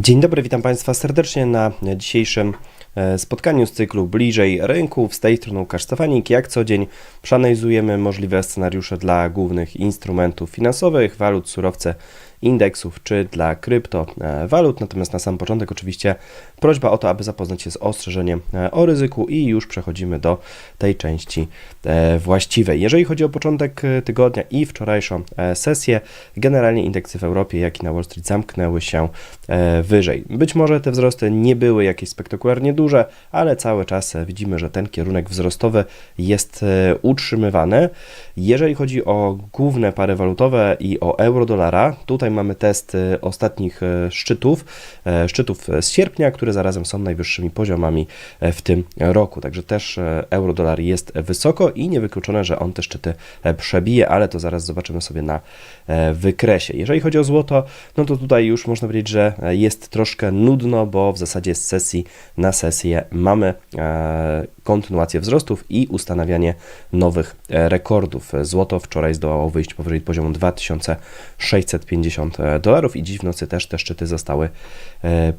Dzień dobry, witam Państwa serdecznie na dzisiejszym e, spotkaniu z cyklu Bliżej Rynków. Z tej strony Łukasz Stefanik. Jak co dzień przeanalizujemy możliwe scenariusze dla głównych instrumentów finansowych, walut, surowce, indeksów czy dla kryptowalut. Natomiast na sam początek oczywiście prośba o to, aby zapoznać się z ostrzeżeniem e, o ryzyku i już przechodzimy do tej części e, właściwej. Jeżeli chodzi o początek e, tygodnia i wczorajszą e, sesję, generalnie indeksy w Europie, jak i na Wall Street zamknęły się e, wyżej. Być może te wzrosty nie były jakieś spektakularnie duże, ale cały czas e, widzimy, że ten kierunek wzrostowy jest e, utrzymywany. Jeżeli chodzi o główne pary walutowe i o euro-dolara, tutaj mamy test e, ostatnich e, szczytów, e, szczytów z sierpnia, które zarazem są najwyższymi poziomami e, w tym roku. Także też e, euro-dolar jest wysoko i niewykluczone, że on te szczyty przebije, ale to zaraz zobaczymy sobie na wykresie. Jeżeli chodzi o złoto, no to tutaj już można powiedzieć, że jest troszkę nudno, bo w zasadzie z sesji na sesję mamy kontynuację wzrostów i ustanawianie nowych rekordów. Złoto wczoraj zdołało wyjść powyżej poziomu 2650 dolarów i dziś w nocy też te szczyty zostały e,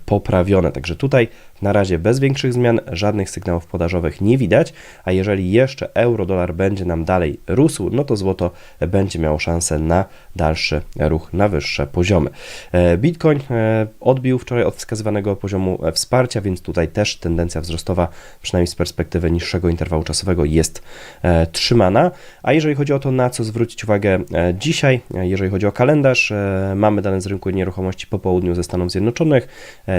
poprawione. Także tutaj na razie bez większych zmian, żadnych sygnałów podażowych nie widać, a jeżeli jeszcze euro-dolar będzie nam dalej rósł, no to złoto będzie miało szansę na dalszy ruch na wyższe poziomy. E, Bitcoin e, odbił wczoraj od wskazywanego poziomu e, wsparcia, więc tutaj też tendencja wzrostowa, przynajmniej z perspektywy niższego interwału czasowego, jest e, trzymana. A jeżeli chodzi o to, na co zwrócić uwagę e, dzisiaj, e, jeżeli chodzi o kalendarz, e, mamy dane z rynku nieruchomości po południu ze Stanów Zjednoczonych, e,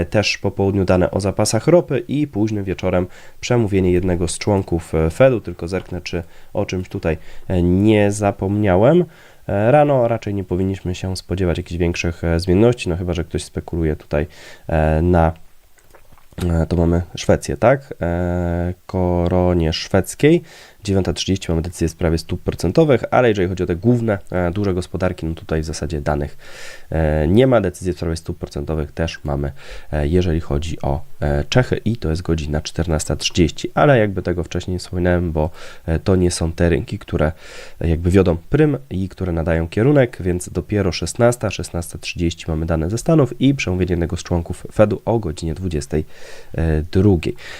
też po południu dane o zapasach ropy i późnym wieczorem przemówienie jednego z członków e, Fedu, tylko zerknę, czy o czymś tutaj e, nie zapomniałem. E, Rano raczej nie powinniśmy się spodziewać jakichś większych e, zmienności, no chyba, że ktoś spekuluje tutaj e, na e, to mamy Szwecję, tak? E, Koronie szwedzkiej. 9.30 mamy decyzję w sprawie stóp procentowych, ale jeżeli chodzi o te główne, e, duże gospodarki, no tutaj w zasadzie danych e, nie ma. Decyzję w sprawie stóp procentowych też mamy, e, jeżeli chodzi o Czechy i to jest godzina 14.30, ale jakby tego wcześniej nie wspominałem, bo to nie są te rynki, które jakby wiodą prym i które nadają kierunek, więc dopiero 16, 16.30 mamy dane ze Stanów i przemówienie jednego z członków Fedu o godzinie 22.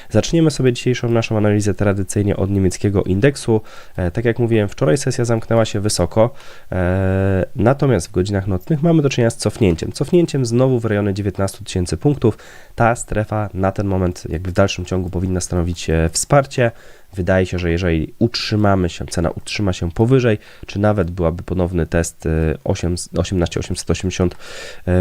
Zaczniemy sobie dzisiejszą naszą analizę tradycyjnie od niemieckiego indeksu. E, Tak jak mówiłem, wczoraj sesja zamknęła się wysoko, e, natomiast w godzinach nocnych mamy do czynienia z cofnięciem. Cofnięciem znowu w rejony 19 tysięcy punktów. Ta strefa na ten moment jakby w dalszym ciągu powinna stanowić e, wsparcie. Wydaje się, że jeżeli utrzymamy się, cena utrzyma się powyżej, czy nawet byłaby ponowny test e, 8, 18 880, e,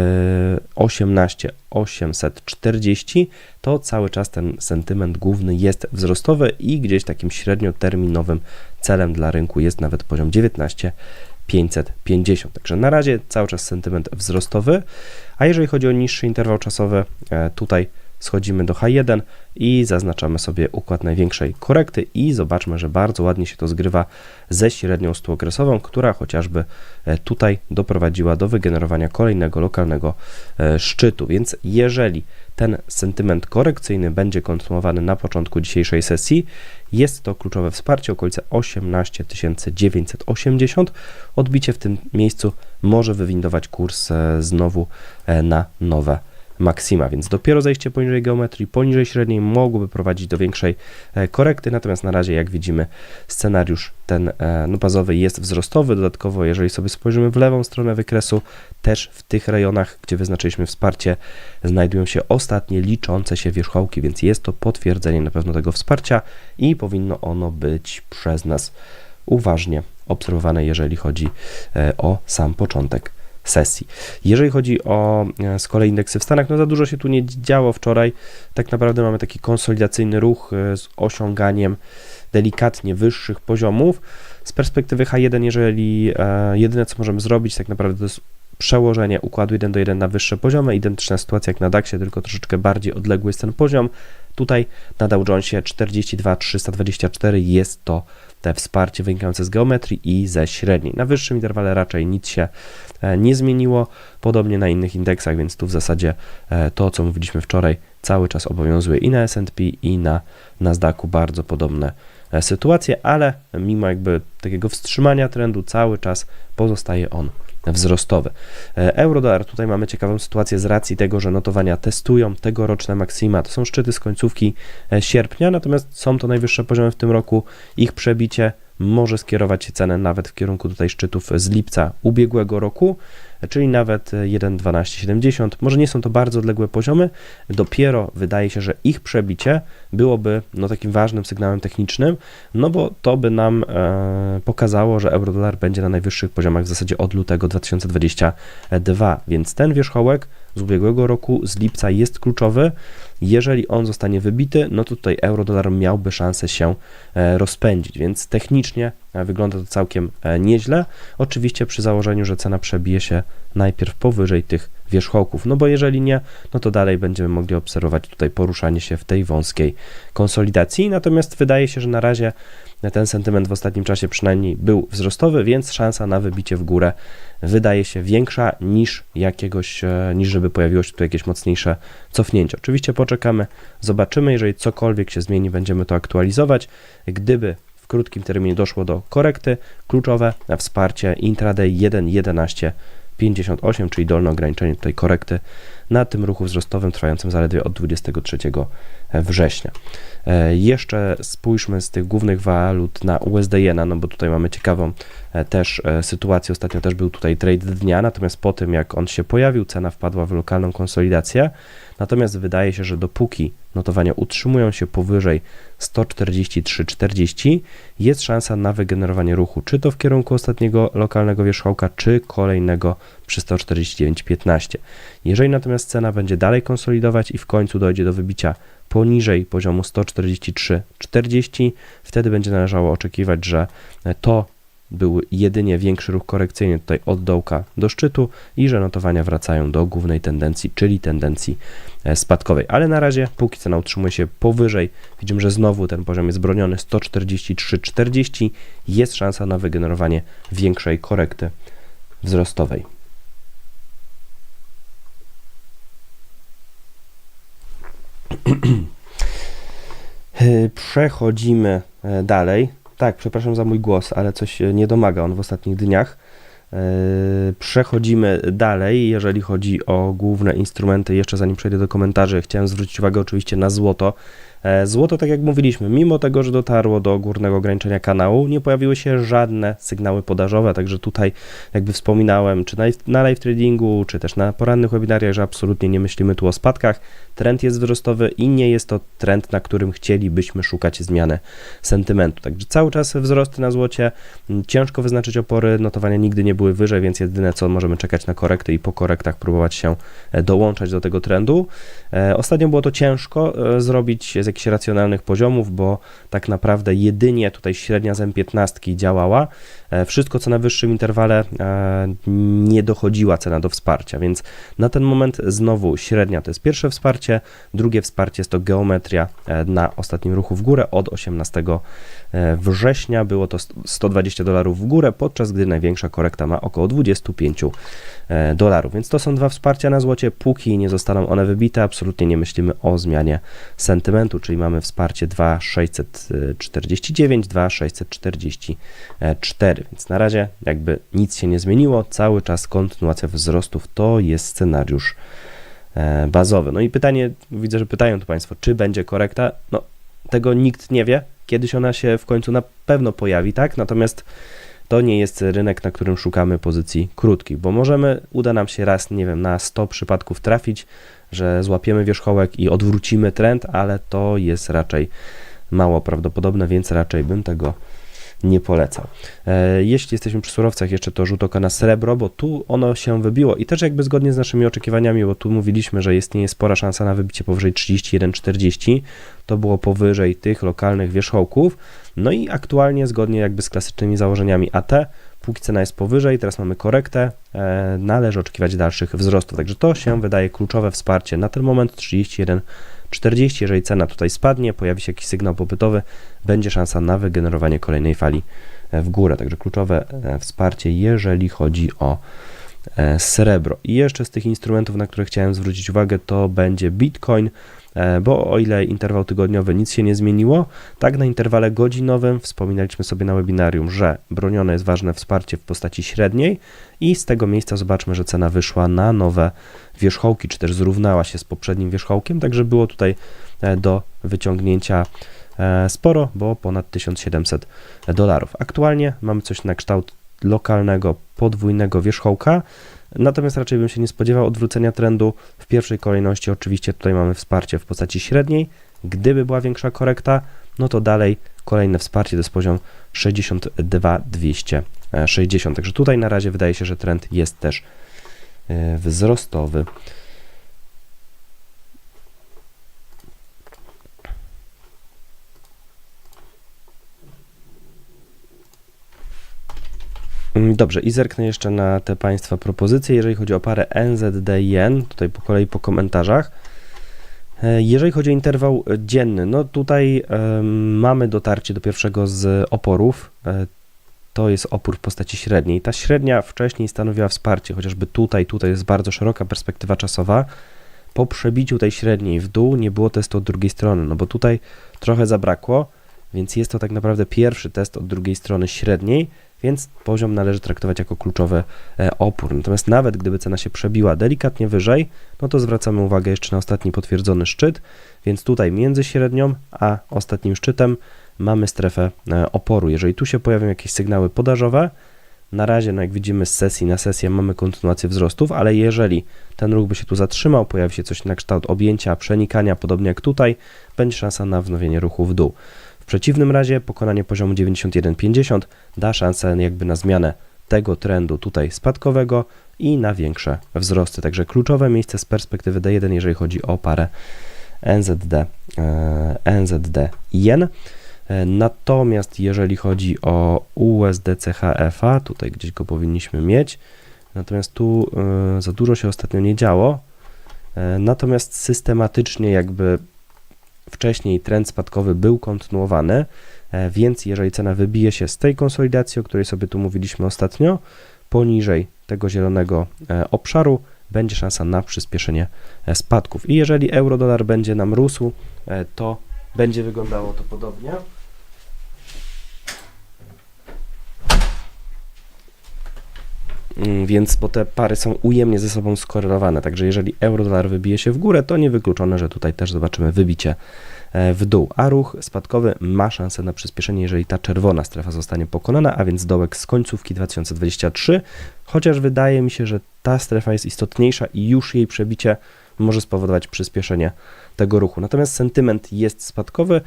18 840, to cały czas ten sentyment główny jest wzrostowy i gdzieś takim średnioterminowym celem dla rynku jest nawet poziom 19 550. Także na razie cały czas sentyment wzrostowy, a jeżeli chodzi o niższy interwał czasowy, e, tutaj schodzimy do H1 i zaznaczamy sobie układ największej korekty i zobaczmy, że bardzo ładnie się to zgrywa ze średnią stuokresową, która chociażby e, tutaj doprowadziła do wygenerowania kolejnego lokalnego e, szczytu. Więc jeżeli ten sentyment korekcyjny będzie kontynuowany na początku dzisiejszej sesji, jest to kluczowe wsparcie, okolice 18 980. Odbicie w tym miejscu może wywindować kurs e, znowu na nowe maksima, więc dopiero zejście poniżej geometrii, poniżej średniej mogłoby prowadzić do większej e, korekty, natomiast na razie, jak widzimy, scenariusz ten e, no, bazowy jest wzrostowy. Dodatkowo, jeżeli sobie spojrzymy w lewą stronę wykresu, też w tych rejonach, gdzie wyznaczyliśmy wsparcie, znajdują się ostatnie liczące się wierzchołki, więc jest to potwierdzenie na pewno tego wsparcia i powinno ono być przez nas uważnie obserwowane, jeżeli chodzi e, o sam początek sesji. Jeżeli chodzi o e, z kolei indeksy w Stanach, no za dużo się tu nie działo wczoraj. Tak naprawdę mamy taki konsolidacyjny ruch e, z osiąganiem delikatnie wyższych poziomów. Z perspektywy H1, jeżeli e, jedyne co możemy zrobić, tak naprawdę to jest przełożenie układu 1 do 1 na wyższe poziomy, identyczna sytuacja jak na DAXie, tylko troszeczkę bardziej odległy jest ten poziom. Tutaj na Dow Jonesie 42 324 jest to te wsparcie wynikające z geometrii i ze średniej. Na wyższym interwale raczej nic się e, nie zmieniło, podobnie na innych indeksach, więc tu w zasadzie e, to, co mówiliśmy wczoraj, cały czas obowiązuje i na S&P i na Nasdaqu bardzo podobne e, sytuacje, ale mimo jakby takiego wstrzymania trendu cały czas pozostaje on wzrostowy. E, Eurodolar, tutaj mamy ciekawą sytuację z racji tego, że notowania testują tegoroczne maksima. To są szczyty z końcówki e, sierpnia, natomiast są to najwyższe poziomy w tym roku. Ich przebicie może skierować cenę nawet w kierunku tutaj szczytów z lipca ubiegłego roku, czyli nawet 1,1270. Może nie są to bardzo odległe poziomy, dopiero wydaje się, że ich przebicie byłoby no, takim ważnym sygnałem technicznym, no bo to by nam e, pokazało, że euro-dolar będzie na najwyższych poziomach w zasadzie od lutego 2022, więc ten wierzchołek z ubiegłego roku, z lipca jest kluczowy. Jeżeli on zostanie wybity, no to tutaj euro-dolar miałby szansę się e, rozpędzić, więc technicznie wygląda to całkiem e, nieźle. Oczywiście przy założeniu, że cena przebije się najpierw powyżej tych wierzchołków, no bo jeżeli nie, no to dalej będziemy mogli obserwować tutaj poruszanie się w tej wąskiej konsolidacji. Natomiast wydaje się, że na razie ten sentyment w ostatnim czasie przynajmniej był wzrostowy, więc szansa na wybicie w górę wydaje się większa niż jakiegoś, niż żeby pojawiło się tu jakieś mocniejsze cofnięcie. Oczywiście poczekamy, zobaczymy, jeżeli cokolwiek się zmieni, będziemy to aktualizować. Gdyby krótkim terminie doszło do korekty, kluczowe wsparcie intraday 1.11 58, czyli dolne ograniczenie tutaj korekty na tym ruchu wzrostowym trwającym zaledwie od 23 września. E, jeszcze spójrzmy z tych głównych walut na USD Jena, no bo tutaj mamy ciekawą e, też e, sytuację. Ostatnio też był tutaj trade dnia, natomiast po tym jak on się pojawił, cena wpadła w lokalną konsolidację. Natomiast wydaje się, że dopóki notowania utrzymują się powyżej 143,40, jest szansa na wygenerowanie ruchu, czy to w kierunku ostatniego lokalnego wierzchołka, czy kolejnego przy 149,15. Jeżeli natomiast cena będzie dalej konsolidować i w końcu dojdzie do wybicia poniżej poziomu 143,40, wtedy będzie należało oczekiwać, że to był jedynie większy ruch korekcyjny tutaj od dołka do szczytu i że notowania wracają do głównej tendencji, czyli tendencji e, spadkowej. Ale na razie, póki cena utrzymuje się powyżej, widzimy, że znowu ten poziom jest broniony 143,40, jest szansa na wygenerowanie większej korekty wzrostowej. przechodzimy e, dalej. Tak, przepraszam za mój głos, ale coś nie domaga on w ostatnich dniach. E, przechodzimy dalej, jeżeli chodzi o główne instrumenty. Jeszcze zanim przejdę do komentarzy, chciałem zwrócić uwagę oczywiście na złoto. E, złoto, tak jak mówiliśmy, mimo tego, że dotarło do górnego ograniczenia kanału, nie pojawiły się żadne sygnały podażowe, także tutaj jakby wspominałem, czy na, live tradingu, czy też na porannych webinariach, że absolutnie nie myślimy tu o spadkach. Trend jest wzrostowy i nie jest to trend, na którym chcielibyśmy szukać zmiany sentymentu. Także cały czas wzrosty na złocie, ciężko wyznaczyć opory, notowania nigdy nie były wyżej, więc jedyne co możemy czekać na korekty i po korektach próbować się e, dołączać do tego trendu. E, ostatnio było to ciężko zrobić z jakichś racjonalnych poziomów, bo tak naprawdę jedynie tutaj średnia z M15 działała. E, wszystko, co na wyższym interwale, e, nie dochodziła cena do wsparcia, więc na ten moment znowu średnia to jest pierwsze wsparcie, drugie wsparcie jest to geometria e, na ostatnim ruchu w górę od 18 września było to 120 dolarów w górę, podczas gdy największa korekta ma około 25 dolarów. Więc to są dwa wsparcia na złocie. Póki nie zostaną one wybite, absolutnie nie myślimy o zmianie sentymentu, czyli mamy wsparcie 2,649, 2,644. Więc na razie jakby nic się nie zmieniło, cały czas kontynuacja wzrostów to jest scenariusz e, bazowy. No i pytanie, widzę, że pytają tu Państwo, czy będzie korekta? No, tego nikt nie wie. Kiedyś ona się w końcu na pewno pojawi, tak? Natomiast to nie jest rynek, na którym szukamy pozycji krótkich, bo możemy, uda nam się raz, nie wiem, na 100 przypadków trafić, że złapiemy wierzchołek i odwrócimy trend, ale to jest raczej mało prawdopodobne, więc raczej bym tego nie polecał. E, jeśli jesteśmy przy surowcach, jeszcze to rzut oka na srebro, bo tu ono się wybiło i też jakby zgodnie z naszymi oczekiwaniami, bo tu mówiliśmy, że istnieje spora szansa na wybicie powyżej 31,40, to było powyżej tych lokalnych wierzchołków, no i aktualnie zgodnie jakby z klasycznymi założeniami AT, póki cena jest powyżej, teraz mamy korektę, e, należy oczekiwać dalszych wzrostów, także to się wydaje kluczowe wsparcie na ten moment 31 40. Jeżeli cena tutaj spadnie, pojawi się jakiś sygnał popytowy, będzie szansa na wygenerowanie kolejnej fali w górę. Także kluczowe e, wsparcie, jeżeli chodzi o e, srebro. I jeszcze z tych instrumentów, na które chciałem zwrócić uwagę, to będzie Bitcoin. e, bo o ile interwał tygodniowy nic się nie zmieniło, tak na interwale godzinowym wspominaliśmy sobie na webinarium, że bronione jest ważne wsparcie w postaci średniej i z tego miejsca zobaczmy, że cena wyszła na nowe wierzchołki, czy też zrównała się z poprzednim wierzchołkiem, także było tutaj e, do wyciągnięcia e, sporo, bo ponad 1700 dolarów. Aktualnie mamy coś na kształt lokalnego podwójnego wierzchołka, natomiast raczej bym się nie spodziewał odwrócenia trendu. W pierwszej kolejności oczywiście tutaj mamy wsparcie w postaci średniej. Gdyby była większa korekta, no to dalej kolejne wsparcie to jest poziom 62 260. Także tutaj na razie wydaje się, że trend jest też e, wzrostowy. Dobrze, i zerknę jeszcze na te Państwa propozycje. Jeżeli chodzi o parę NZD-JEN, tutaj po kolei po komentarzach. E, Jeżeli chodzi o interwał dzienny, no tutaj mamy dotarcie do pierwszego z oporów. E, to jest opór w postaci średniej. Ta średnia wcześniej stanowiła wsparcie, chociażby tutaj, tutaj jest bardzo szeroka perspektywa czasowa. Po przebiciu tej średniej w dół nie było testu od drugiej strony, no bo tutaj trochę zabrakło, więc jest to tak naprawdę pierwszy test od drugiej strony średniej, więc poziom należy traktować jako kluczowy e, opór. Natomiast nawet gdyby cena się przebiła delikatnie wyżej, no to zwracamy uwagę jeszcze na ostatni potwierdzony szczyt, więc tutaj między średnią a ostatnim szczytem mamy strefę e, oporu. Jeżeli tu się pojawią jakieś sygnały podażowe, na razie, no jak widzimy z sesji na sesję mamy kontynuację wzrostów, ale jeżeli ten ruch by się tu zatrzymał, pojawi się coś na kształt objęcia, przenikania, podobnie jak tutaj, będzie szansa na wznowienie ruchu w dół. Przeciwnym razie pokonanie poziomu 91,50 da szansę jakby na zmianę tego trendu tutaj spadkowego i na większe wzrosty. Także kluczowe miejsce z perspektywy D1, jeżeli chodzi o parę NZD, e, NZD jen. Natomiast jeżeli chodzi o USD CHF-a, tutaj gdzieś go powinniśmy mieć, natomiast tu e, za dużo się ostatnio nie działo, E, natomiast systematycznie jakby wcześniej trend spadkowy był kontynuowany, e, więc jeżeli cena wybije się z tej konsolidacji, o której sobie tu mówiliśmy ostatnio, poniżej tego zielonego e, obszaru, będzie szansa na przyspieszenie e, spadków. I jeżeli euro-dolar będzie nam rósł, to będzie wyglądało to podobnie. Więc, bo te pary są ujemnie ze sobą skorelowane, także jeżeli euro-dolar wybije się w górę, to niewykluczone, że tutaj też zobaczymy wybicie e, w dół. A ruch spadkowy ma szansę na przyspieszenie, jeżeli ta czerwona strefa zostanie pokonana, a więc dołek z końcówki 2023, chociaż wydaje mi się, że ta strefa jest istotniejsza i już jej przebicie może spowodować przyspieszenie tego ruchu. Natomiast sentyment jest spadkowy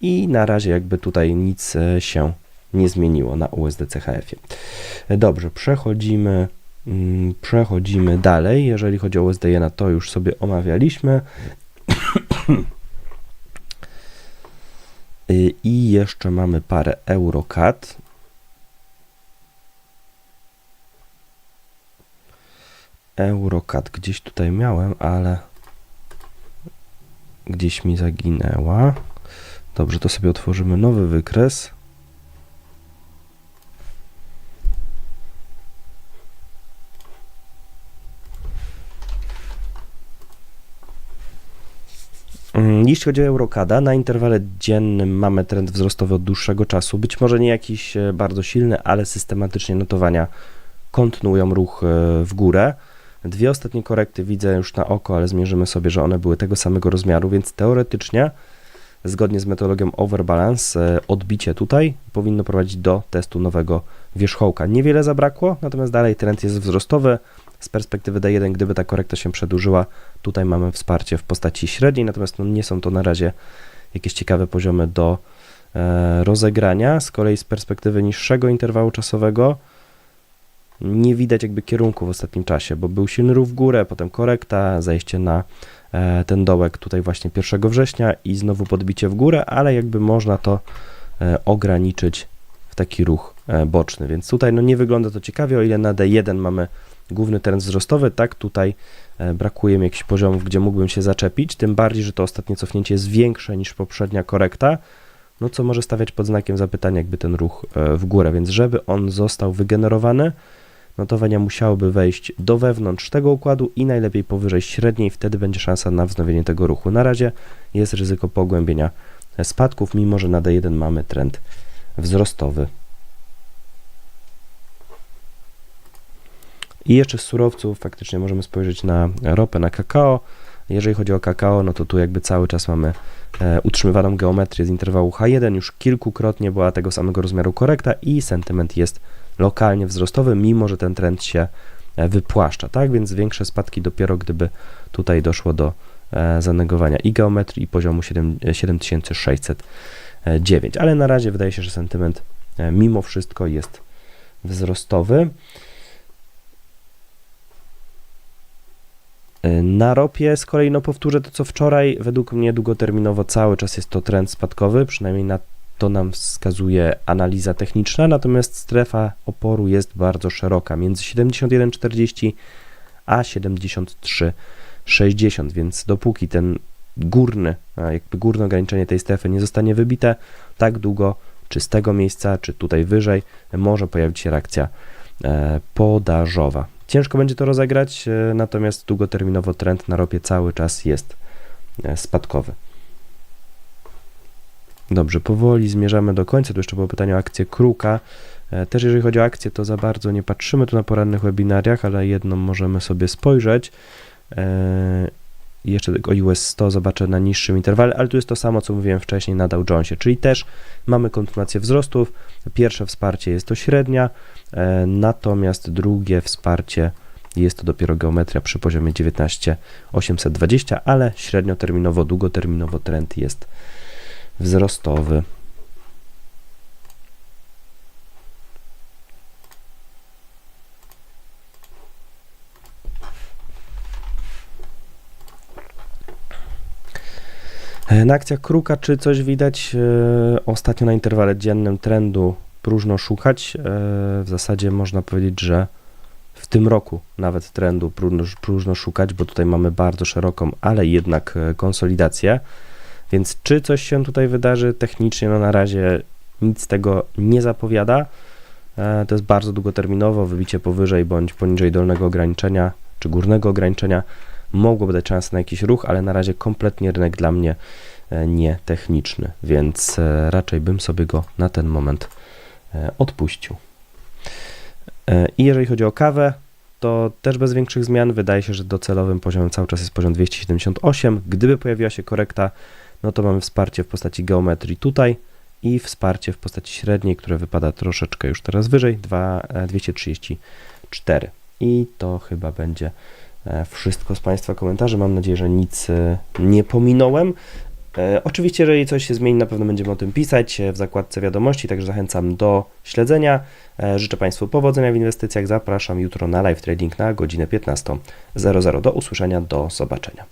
i na razie jakby tutaj nic e, się nie zmieniło na USD CHF-ie. Dobrze, przechodzimy, mm, przechodzimy dalej. Jeżeli chodzi o USD Jena, to już sobie omawialiśmy. Y, I jeszcze mamy parę Eurocat. Eurocat gdzieś tutaj miałem, ale gdzieś mi zaginęła. Dobrze, to sobie otworzymy nowy wykres. Jeśli chodzi o Eurocada, na interwale dziennym mamy trend wzrostowy od dłuższego czasu. Być może nie jakiś e, bardzo silny, ale systematycznie notowania kontynuują ruch e, w górę. Dwie ostatnie korekty widzę już na oko, ale zmierzymy sobie, że one były tego samego rozmiaru, więc teoretycznie, zgodnie z metodologią overbalance, e, odbicie tutaj powinno prowadzić do testu nowego wierzchołka. Niewiele zabrakło, natomiast dalej trend jest wzrostowy. Z perspektywy D1, gdyby ta korekta się przedłużyła, tutaj mamy wsparcie w postaci średniej, natomiast no nie są to na razie jakieś ciekawe poziomy do e, rozegrania. Z kolei z perspektywy niższego interwału czasowego nie widać jakby kierunku w ostatnim czasie, bo był silny ruch w górę, potem korekta, zejście na e, ten dołek tutaj właśnie 1 września i znowu podbicie w górę, ale jakby można to e, ograniczyć w taki ruch boczny, więc tutaj no nie wygląda to ciekawie, o ile na D1 mamy główny trend wzrostowy, tak tutaj e, brakuje mi jakichś poziomów, gdzie mógłbym się zaczepić, tym bardziej, że to ostatnie cofnięcie jest większe niż poprzednia korekta, no co może stawiać pod znakiem zapytania jakby ten ruch e, w górę, więc żeby on został wygenerowany, notowania musiałyby wejść do wewnątrz tego układu i najlepiej powyżej średniej, wtedy będzie szansa na wznowienie tego ruchu. Na razie jest ryzyko pogłębienia spadków, mimo że na D1 mamy trend wzrostowy. I jeszcze z surowców faktycznie możemy spojrzeć na ropę, na kakao. Jeżeli chodzi o kakao, no to tu jakby cały czas mamy e, utrzymywaną geometrię z interwału H1. Już kilkukrotnie była tego samego rozmiaru korekta i sentyment jest lokalnie wzrostowy, mimo że ten trend się e, wypłaszcza, tak? Więc większe spadki dopiero gdyby tutaj doszło do e, zanegowania i geometrii i poziomu 7, e, 7609. Ale na razie wydaje się, że sentyment mimo wszystko jest wzrostowy. Na ropie z kolei, no powtórzę to co wczoraj, według mnie długoterminowo cały czas jest to trend spadkowy, przynajmniej na to nam wskazuje analiza techniczna, natomiast strefa oporu jest bardzo szeroka, między 71,40 a 73,60, więc dopóki ten górny, jakby górne ograniczenie tej strefy nie zostanie wybite, tak długo czy z tego miejsca, czy tutaj wyżej może pojawić się reakcja e, podażowa. Ciężko będzie to rozegrać, e, natomiast długoterminowo trend na ropie cały czas jest e, spadkowy. Dobrze, powoli zmierzamy do końca. Tu jeszcze było pytanie o akcję Kruka. E, Też jeżeli chodzi o akcję, to za bardzo nie patrzymy tu na porannych webinariach, ale jedną możemy sobie spojrzeć. I Jeszcze tylko US 100 zobaczę na niższym interwale, ale tu jest to samo, co mówiłem wcześniej na Dow Jonesie, czyli też mamy kontynuację wzrostów. Pierwsze wsparcie jest to średnia, e, natomiast drugie wsparcie jest to dopiero geometria przy poziomie 19,820, ale średnioterminowo, długoterminowo trend jest wzrostowy. Na akcjach Kruka, czy coś widać? E, Ostatnio na interwale dziennym trendu próżno szukać. E, W zasadzie można powiedzieć, że w tym roku nawet trendu próżno, szukać, bo tutaj mamy bardzo szeroką, ale jednak e, konsolidację. Więc czy coś się tutaj wydarzy technicznie, no na razie nic tego nie zapowiada. E, To jest bardzo długoterminowo, wybicie powyżej bądź poniżej dolnego ograniczenia, czy górnego ograniczenia mogłoby dać szansę na jakiś ruch, ale na razie kompletnie rynek dla mnie e, nie techniczny, więc e, raczej bym sobie go na ten moment e, odpuścił. I jeżeli chodzi o kawę, to też bez większych zmian. Wydaje się, że docelowym poziomem cały czas jest poziom 278. Gdyby pojawiła się korekta, no to mamy wsparcie w postaci geometrii tutaj i wsparcie w postaci średniej, które wypada troszeczkę już teraz wyżej, 2, e, 234. I to chyba będzie e, wszystko z Państwa komentarzy. Mam nadzieję, że nic e, nie pominąłem. E, Oczywiście, jeżeli coś się zmieni, na pewno będziemy o tym pisać w zakładce wiadomości, także zachęcam do śledzenia. Życzę Państwu powodzenia w inwestycjach. Zapraszam jutro na live trading na godzinę 15.00. Do usłyszenia, do zobaczenia.